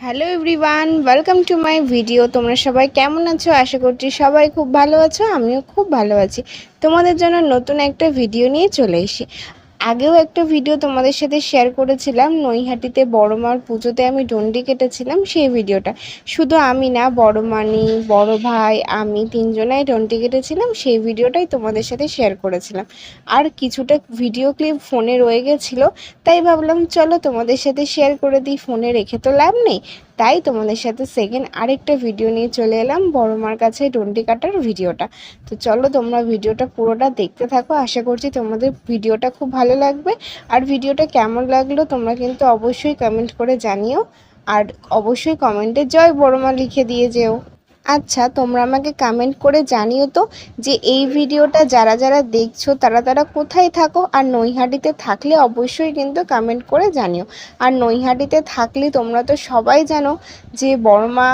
Hello everyone welcome to my video তোমরা সবাই কেমন আছো? আশা করছি সবাই খুব ভালো আছো, আমিও খুব ভালো আছি। তোমাদের জন্য নতুন একটা ভিডিও নিয়ে চলে এসি আগেও একটা ভিডিও তোমাদের সাথে শেয়ার করেছিলাম, নৈহাটিতে বড় মার পুজোতে আমি ডন্ডি কেটেছিলাম, সেই ভিডিওটা শুধু আমি না, বড় মানি বড় ভাই, আমি তিনজনাই ডন্ডি কেটেছিলাম, সেই ভিডিওটাই তোমাদের সাথে শেয়ার করেছিলাম। আর কিছুটা ভিডিও ক্লিপ ফোনে রয়ে গেছিল, তাই ভাবলাম, চলো তোমাদের সাথে শেয়ার করে দিই ফোনে রেখে তো লাভ নেই। তাই তোমাদের সাথে সেকেন্ড আরেকটা ভিডিও নিয়ে চলে এলাম বড় মার কাছে ডন্ডি কাটার ভিডিওটা তো চলো তোমরা ভিডিওটা পুরোটা দেখতে থাকো, আশা করছি তোমাদের ভিডিওটা খুব ভালো লাগবে। আর ভিডিওটা কেমন লাগল তোমরা কিন্তু অবশ্যই কমেন্ট করে জানিও। আর অবশ্যই কমেন্টে জয় বড়মা লিখে দিয়ে যেও। আচ্ছা তোমরা আমাকে কমেন্ট করে জানিও তো যে এই ভিডিওটা যারা যারা দেখছ, তারা তারা কোথায় থাকো? আর নৈহাটিতে থাকলে অবশ্যই কিন্তু কমেন্ট করে জানিও। আর নৈহাটিতে থাকলে তোমরা তো সবাই জানো যে বড়মা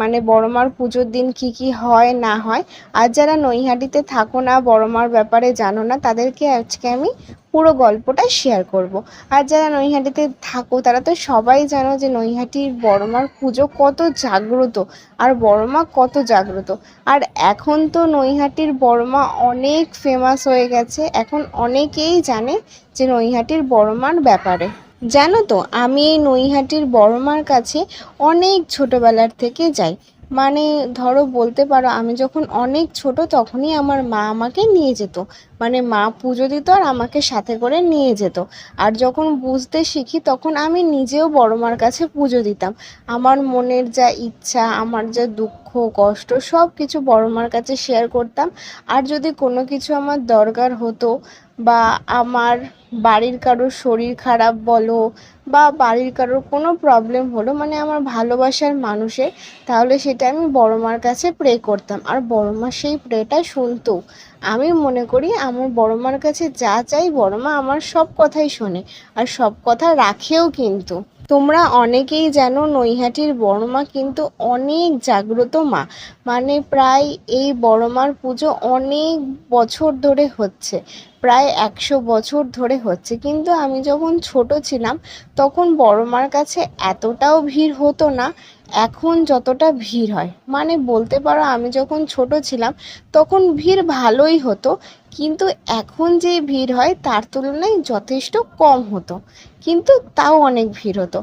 মানে বড়মার পুজোর দিন কি কি হয়, না হয়। আর যারা নৈহাটিতে থাকো না, বড়মার ব্যাপারে জানো না, তাদেরকে আজকে আমি পুরো গল্পটা শেয়ার করব। আর যারা নৈহাটিতে থাকো, তারা তো সবাই জানো যে নৈহাটির বড়মার পুজো কত জাগ্রত, আর বড়মা কত জাগ্রত। আর এখন তো নৈহাটির বড়মা অনেক ফেমাস হয়ে গেছে, এখন অনেকেই জানে যে নৈহাটির বড়মার ব্যাপারে। জানো তো, আমি এই নৈহাটির বড়মার কাছে অনেক ছোটোবেলার থেকে যাই। মানে ধরো বলতে পারো, আমি যখন অনেক ছোট তখনই আমার মা আমাকে নিয়ে যেত। মানে মা পুজো দিত আর আমাকে সাথে করে নিয়ে যেত। আর যখন বুঝতে শিখি তখন আমি নিজেও বড় মার কাছে পুজো দিতাম। আমার মনের যা ইচ্ছা, আমার যা দুঃখ, কষ্ট সব কিছু বড় মার কাছে শেয়ার করতাম। আর যদি কোনো কিছু আমার দরকার হতো বা আমার বাড়ির কারোর শরীর খারাপ বলো বা বাড়ির কারোর কোনো প্রবলেম হলো মানে আমার ভালোবাসার মানুষের, তাহলে সেটা আমি বড় মার কাছে প্রে করতাম। আর বড় মা সেই প্রেটা শুনতো। আমি মনে করি আমার বড় মার কাছে যা চাই বড় মা আমার সব কথাই শোনে আর সব কথা রাখেও কিন্তু। তোমরা অনেকেই জানো নৈহাটির বড় মা কিন্তু অনেক জাগ্রত মা। মানে প্রায় এই বড় মার পুজো অনেক বছর ধরে হচ্ছে, প্রায় একশো বছর ধরে হচ্ছে। কিন্তু আমি যখন ছোট ছিলাম, তখন বড় মার কাছে এতটাও ভিড় হতো না এখন যতটা ভিড় হয়। মানে বলতে পারো আমি যখন ছোট ছিলাম, তখন ভিড় ভালোই হতো, কিন্তু এখন যে ভিড় হয় তার তুলনায় যথেষ্ট কম হতো। কিন্তু তাও অনেক ভিড় হতো।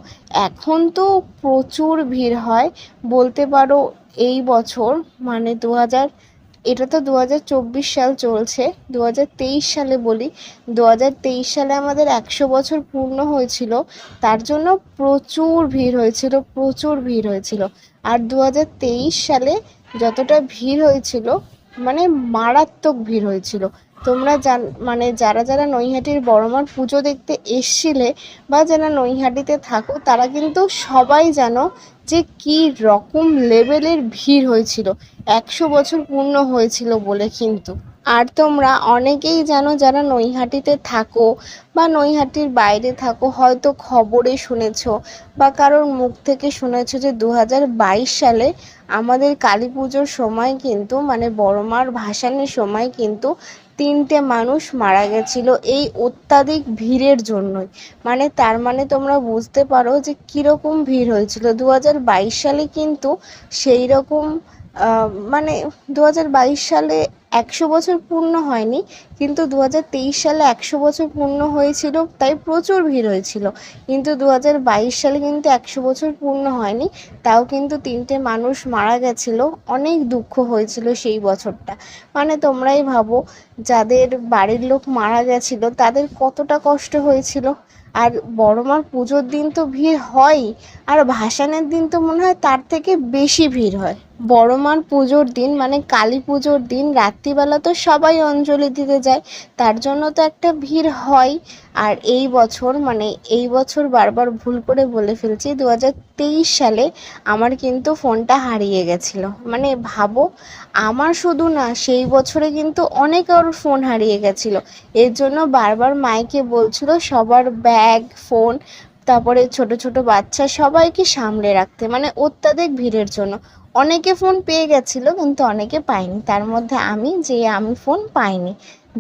এখন তো প্রচুর ভিড় হয়। বলতে পারো এই বছর মানে দু হাজার এটা তো দু হাজার চব্বিশ সাল চলছে। দু হাজার তেইশ সালে বলি দু হাজার তেইশ সালে আমাদের একশো বছর পূর্ণ হয়েছিল। তার জন্য প্রচুর ভিড় হয়েছিল, প্রচুর ভিড় হয়েছিল। আর দু হাজার তেইশ সালে যতটা ভিড় হয়েছিল মানে মারাত্মক ভিড় হয়েছিল। তোমরা জান মানে যারা যারা নৈহাটির বড়মার পুজো দেখতে এসছিলে বা যারা নৈহাটিতে থাকো, তারা কিন্তু সবাই জানো যে কী রকম লেভেলের ভিড় হয়েছিল। একশো বছর পূর্ণ হয়েছিল বলে কিন্তু। আর তোমরা অনেকেই জানো যারা নৈহাটিতে থাকো বা নৈহাটির বাইরে থাকো, হয়তো খবরে শুনেছ বা কারোর মুখ থেকে শুনেছ যে দু হাজার বাইশ সালে আমাদের কালী পুজোর সময় কিন্তু মানে বড় মার ভাসানের সময় কিন্তু তিনটে মানুষ মারা গেছিল এই অত্যাধিক ভিড়ের জন্যই। মানে তার মানে তোমরা বুঝতে পারো যে কীরকম ভিড় হয়েছিল। দু হাজার বাইশ সালে কিন্তু সেই রকম মানে দু হাজার বাইশ সালে একশো বছর পূর্ণ হয়নি, কিন্তু দু হাজার তেইশ সালে একশো বছর পূর্ণ হয়েছিল, তাই প্রচুর ভিড় হয়েছিল। কিন্তু দু হাজার বাইশ সালে কিন্তু একশো বছর পূর্ণ হয়নি, তাও কিন্তু তিনটে মানুষ মারা গেছিল, অনেক দুঃখ হয়েছিল সেই বছরটা। মানে তোমরাই ভাবো, যাদের বাড়ির লোক মারা গেছিল, তাদের কতটা কষ্ট হয়েছিল। আর বড় মার পুজোর দিন তো ভিড় হয়ই, আর ভাসানের দিন তো মনে হয় তার থেকে বেশি ভিড় হয়। বড় মার পুজোর দিন মানে কালী পুজোর দিন, রাত্রিবেলা তো সবাই অঞ্জলি দিতে যায়, তার জন্য তো একটা ভিড় হয়। আর এই বছর মানে এই বছর বারবার ভুল করে বলে ফেলছি দু হাজার তেইশ সালে আমার কিন্তু ফোনটা হারিয়ে গেছিল। মানে ভাবো, আমার শুধু না, সেই বছরে কিন্তু অনেক ওর ফোন হারিয়ে গেছিল। এর জন্য বারবার মাইকে বলছিল, সবার ব্যাগ, ফোন তারপরে ছোট ছোট বাচ্চা সবাইকে সামলে রাখতে মানে অত্যাধিক ভিড়ের জন্য। অনেকে ফোন পেয়ে গেছিল, কিন্তু অনেকে পায়নি। তার মধ্যে আমি, যে আমি ফোন পাইনি,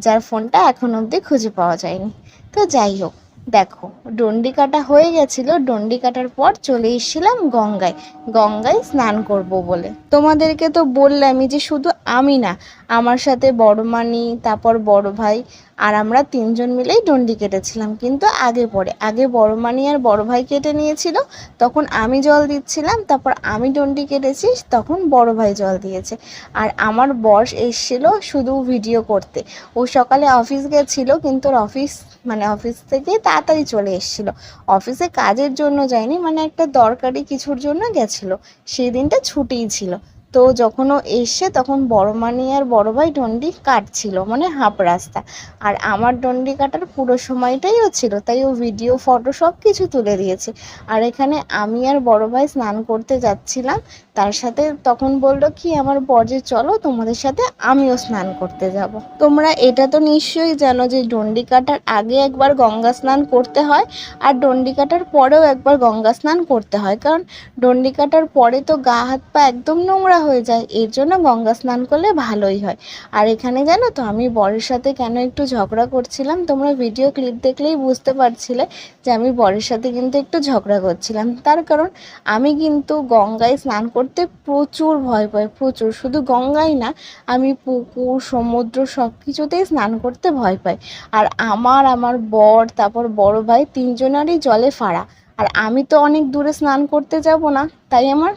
যার ফোনটা এখন অবধি খুঁজে পাওয়া যায়নি। তো যাই হোক, দেখো ডন্ডি কাটা হয়ে গেছিল। ডন্ডি কাটার পর চলে এসেছিলাম গঙ্গায়। গঙ্গায় স্নান করব বলে। তোমাদেরকে তো বললামই যে শুধু আমি না, আমার সাথে বড় মানি তারপর বড় ভাই আর আমরা তিনজন মিলেই ডন্ডি কেটেছিলাম। কিন্তু আগে পরে, আগে বড় মানি আর বড় ভাই কেটে নিয়েছিল, তখন আমি জল দিচ্ছিলাম, তারপর আমি ডন্ডি কেটেছি, তখন বড় ভাই জল দিয়েছে। আর আমার বস এসেছিল শুধু ভিডিও করতে। ও সকালে অফিস গেছিল, কিন্তু ওর অফিস মানে অফিস থেকে তাড়াতাড়ি চলে এসেছিল। অফিসে কাজের জন্য যায়নি মানে একটা দরকারি কিছুর জন্য গেছিল। সেই দিনটা ছুটিই ছিল। তো যখন ও এসে তখন বড় মানি আর বড় ভাই ডন্ডি কাটছিল মানে হাফ রাস্তা। আর আমার ডন্ডি কাটার পুরো সময়টাই ও ছিল, তাই ও ভিডিও ফটো সব কিছু তুলে দিয়েছে। আর এখানে আমি আর বড় ভাই স্নান করতে যাচ্ছিলাম তার সাথে তখন বলল কি, আমার বর্জে চলো তোমাদের সাথে আমিও স্নান করতে যাব। তোমরা এটা তো নিশ্চয়ই জানো যে, ডন্ডি কাটার আগে একবার গঙ্গা স্নান করতে হয় আর ডন্ডি কাটার পরেও একবার গঙ্গা স্নান করতে হয়। কারণ ডন্ডি কাটার পরে তো গা, হাত, পা একদম নোংরা হয়ে যায়, এর জন্য গঙ্গা স্নান করলে ভালোই হয়। আর এখানে জানো তো, আমি বরের সাথে কেন একটু ঝগড়া করছিলাম, তোমরা ভিডিও ক্লিপ দেখলেই বুঝতে পারছিলে যে, আমি বরের সাথে কিন্তু একটু ঝগড়া করছিলাম। তার কারণ আমি কিন্তু গঙ্গায় স্নান করতে প্রচুর ভয় পাই, প্রচুর। শুধু গঙ্গাই না, আমি পুকুর, সমুদ্র সব কিছুতেই স্নান করতে ভয় পাই। আর আমার আমার বর, তারপর বড় ভাই তিনজনেরই জলে ফাড়া। আর আমি তো অনেক দূরে স্নান করতে যাব না, তাই আমার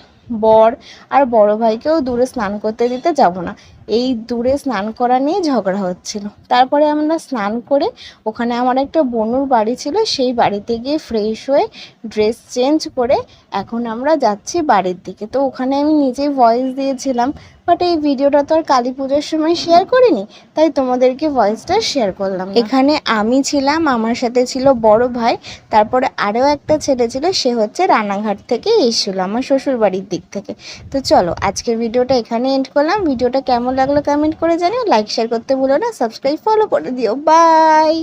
বর আর বড় ভাইকেও দূরে স্নান করতে দিতে যাব না। এই দূরে স্নান করা নিয়ে ঝগড়া হচ্ছিল। তারপরে আমরা স্নান করে ওখানে আমার একটা বনুর বাড়ি ছিল, সেই বাড়িতে গিয়ে ফ্রেশ হয়ে ড্রেস চেঞ্জ করে এখন আমরা যাচ্ছি বাড়ির দিকে। তো ওখানে আমি নিজেই ভয়েস দিয়েছিলাম বাট এই ভিডিওটা তো আর কালী পুজোর সময় শেয়ার করিনি, তাই তোমাদেরকে ভয়েসটা শেয়ার করলাম এখানে আমি ছিলাম, আমার সাথে ছিল বড় ভাই, তারপরে আরও একটা ছেলে ছিল, সে হচ্ছে রানাঘাট থেকে এসেছিল, আমার শ্বশুর বাড়ির দিক থেকে। তো চলো, আজকের ভিডিওটা এখানে এন্ড করলাম। ভিডিওটা কেমন লাগল কমেন্ট করে জানিও। লাইক শেয়ার করতে ভুলো না। সাবস্ক্রাইব ফলো করে দিও। বাই